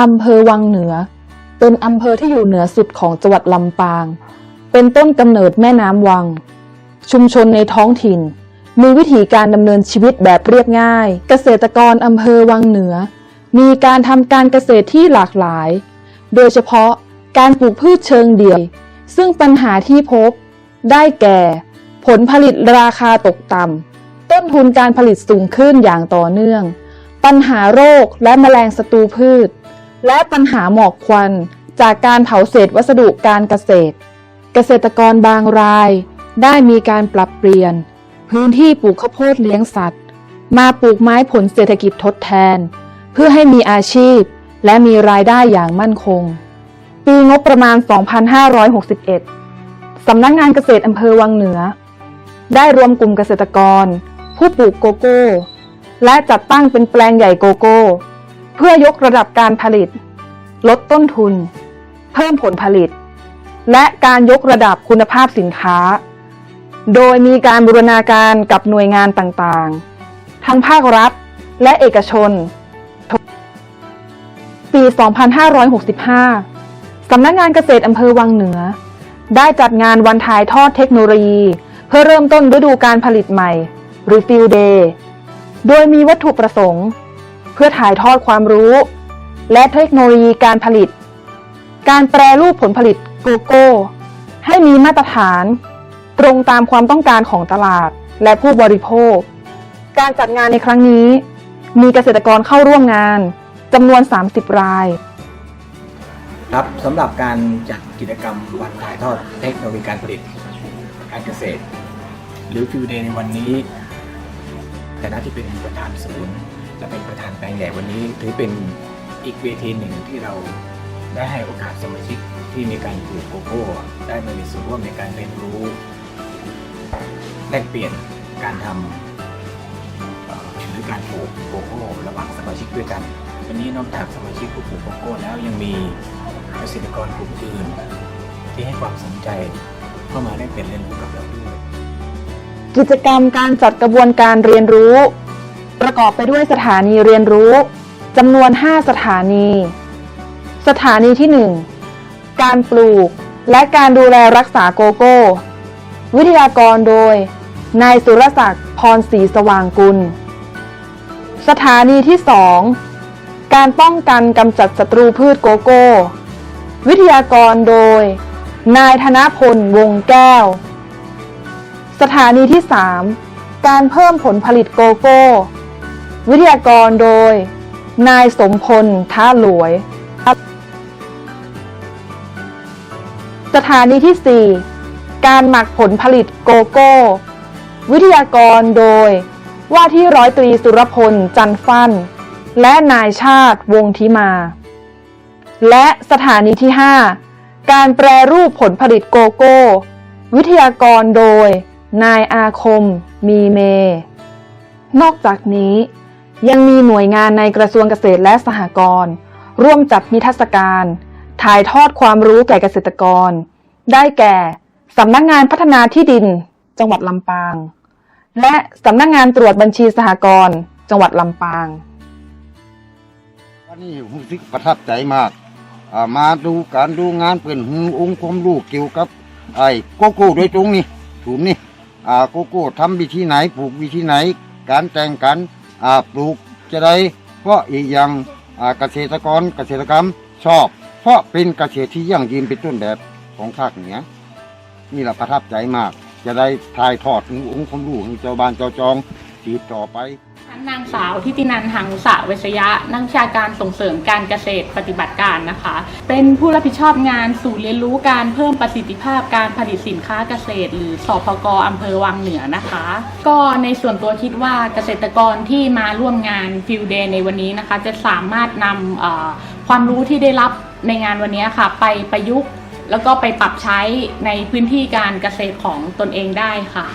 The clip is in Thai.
อำเภอวังเหนือ เป็นอำเภอที่อยู่เหนือสุดของจังหวัดลำปาง เป็นต้นกำเนิดแม่น้ำวัง ชุมชนในท้องถิ่น มีวิธีการดำเนินชีวิตแบบเรียบง่าย เกษตรกรอำเภอวังเหนือ มีการทำการเกษตรที่หลากหลาย โดยเฉพาะการปลูกพืชเชิงเดี่ยว ซึ่งปัญหาที่พบ ได้แก่ ผลผลิตราคาตกต่ำต้นทุนการผลิตสูงขึ้นอย่างต่อเนื่อง ปัญหาโรคและแมลงศัตรูพืช และปัญหาหมอกควัน จากการเผาเศษวัสดุการเกษตร เกษตรกรบางราย ได้มีการปรับเปลี่ยน พื้นที่ปลูกข้าวโพดเลี้ยงสัตว์ มาปลูกไม้ผลเศรษฐกิจทดแทน เพื่อให้มีอาชีพ และมีรายได้อย่างมั่นคง ปีงบประมาณ 2561 สำนักงานเกษตรอำเภอวังเหนือ ได้รวมกลุ่มเกษตรกร ผู้ปลูกโกโก้ และจัดตั้งเป็นแปลงใหญ่โกโก้ พื่อยกระดับการผลิต ลดต้นทุน เพิ่มผลผลิต และการยกระดับคุณภาพสินค้า โดยมีการบูรณาการกับหน่วยงานต่างๆ ทั้งภาครัฐและเอกชน ปี 2565 สำนักงานเกษตรอำเภอวังเหนือ ได้จัดงานวันถ่ายทอดเทคโนโลยี เพื่อเริ่มต้นฤดูการผลิตใหม่ หรือ Field Day โดยมีวัตถุประสงค์ พื่อถ่ายทอดความรู้ และเทคโนโลยีการผลิต การแปรรูปผลผลิตโกโก้ ให้มีมาตรฐาน ตรงตามความต้องการของตลาดและผู้บริโภค การจัดงานในครั้งนี้ มีเกษตรกรเข้าร่วมงานจำนวน 30 ราย ครับสำหรับการจัดกิจกรรมวันถ่ายทอดเทคโนโลยีการผลิตการเกษตร หรือฟิวเดย์ในวันนี้แต่หน้าที่เป็นประธานศูนย์ และเป็นประธานแปลงใหญ่วันนี้ ถือเป็นอีกเวทีหนึ่งที่เราได้ให้โอกาสสมาชิกที่มีการปลูกโกโก้ ได้มามีส่วนร่วมในการเรียนรู้ แลกเปลี่ยนการทำหรือการปลูกโกโก้ระหว่างสมาชิกด้วยกัน วันนี้นอกจากสมาชิกผู้ปลูกโกโก้แล้วยังมีเกษตรกรกลุ่มอื่นที่ให้ความสนใจเข้ามาแลกเปลี่ยนเรียนรู้กับเราด้วยกิจกรรมการจัดกระบวนการเรียนรู้ ประกอบไปด้วยสถานีเรียนรู้จำนวน 5 สถานี สถานีที่ 1 การปลูกและการดูแลรักษาโกโก้ วิทยากรโดย นายสุรศักดิ์พรศรีสว่างกุล สถานีที่ 2 การป้องกันกำจัดศัตรูพืชโกโก้ วิทยากรโดย นายธนพลวงแก้ว สถานีที่ 3 การเพิ่มผลผลิตโกโก้ วิทยากรโดย นายสมพลท้าหลวย สถานีที่ 4 การหมักผลผลิตโกโก้ วิทยากรโดย ว่าที่ร้อยตรีสุรพลจันฟัน และนายชาติวงธิมา และสถานีที่ 5 การแปรรูปผลผลิตโกโก้ วิทยากรโดย นายอาคม มีเม นอกจากนี้ ยังมีหน่วยงานในกระทรวงเกษตรและสหกรณ์ร่วมจัดนิทรรศการ ถ่ายทอดความรู้แก่เกษตรกร ได้แก่สำนักงานพัฒนาที่ดิน จังหวัดลำปาง และสำนักงานตรวจบัญชีสหกรณ์จังหวัดลำปางวันนี้รู้สึกประทับใจมากมาดูการดูงานเปิ่นหูองค์ความรู้เกี่ยวกับไอ้โกโก้โดยตรงนี่ศูนนี่โกโก้ทำวิธีไหนปลูกวิธีไหน การแต่งกัน ปลูกจะได้เพราะอีกอย่างเกษตรกรเกษตรกรรมชอบ เพราะเป็นเกษตรที่ยั่งยืนเป็นต้นแบบของภาคเหนือนี่แหละประทับใจมาก จะได้ถ่ายทอดองค์ความรู้ของเจ้าบ้านเจ้าจองสืบต่อไป นางสาวทิตินันหังสะเวชยะ นักวิชาการส่งเสริมการเกษตรปฏิบัติการนะคะ เป็นผู้รับผิดชอบงานศูนย์เรียนรู้การเพิ่มประสิทธิภาพการผลิตสินค้าเกษตร หรือสพกอำเภอวังเหนือนะคะ ก็ในส่วนตัวคิดว่าเกษตรกรที่มาร่วมงานฟิลเดย์ในวันนี้นะคะ จะสามารถนำความรู้ที่ได้รับในงานวันนี้ค่ะ ไปประยุกต์แล้วก็ไปปรับใช้ในพื้นที่การเกษตรของตนเองได้ค่ะ